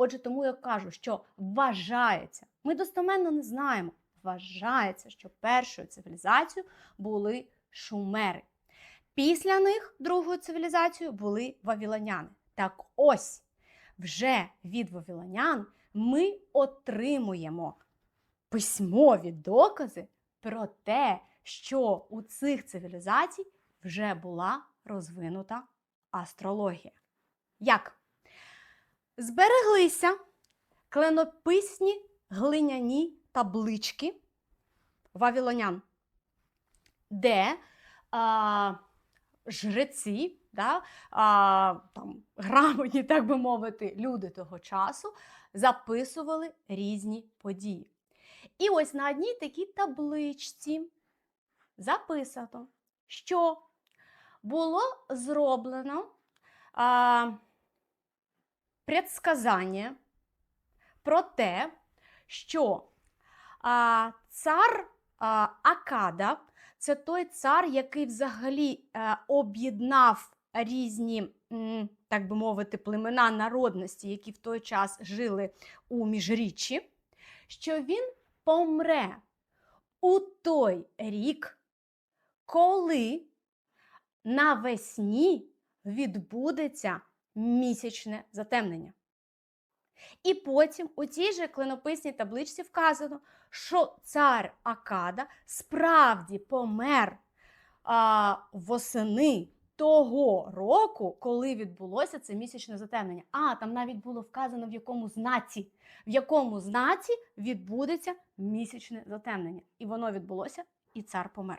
Отже, тому я кажу, що вважається, ми достеменно не знаємо. Вважається, що першою цивілізацією були шумери. Після них другою цивілізацією були вавілоняни. Так ось вже від вавілонян ми отримуємо письмові докази про те, що у цих цивілізацій вже була розвинута астрологія. Як? Збереглися кленописні глиняні таблички вавілонян, де а, жреці, да, а, там, грамотні, так би мовити, люди того часу записували різні події. І ось на одній такій табличці записано, що було зроблено а, предсказання про те, що а, цар а, Акада це той цар, який взагалі е, об'єднав різні, так би мовити, племена народності, які в той час жили у міжріччі, що він помре у той рік, коли навесні відбудеться місячне затемнення. І потім у тій же клинописній табличці вказано, що цар Акада справді помер а, восени того року, коли відбулося це місячне затемнення. А там навіть було вказано, в якому знаці, в якому знаці відбудеться місячне затемнення. І воно відбулося, і цар помер.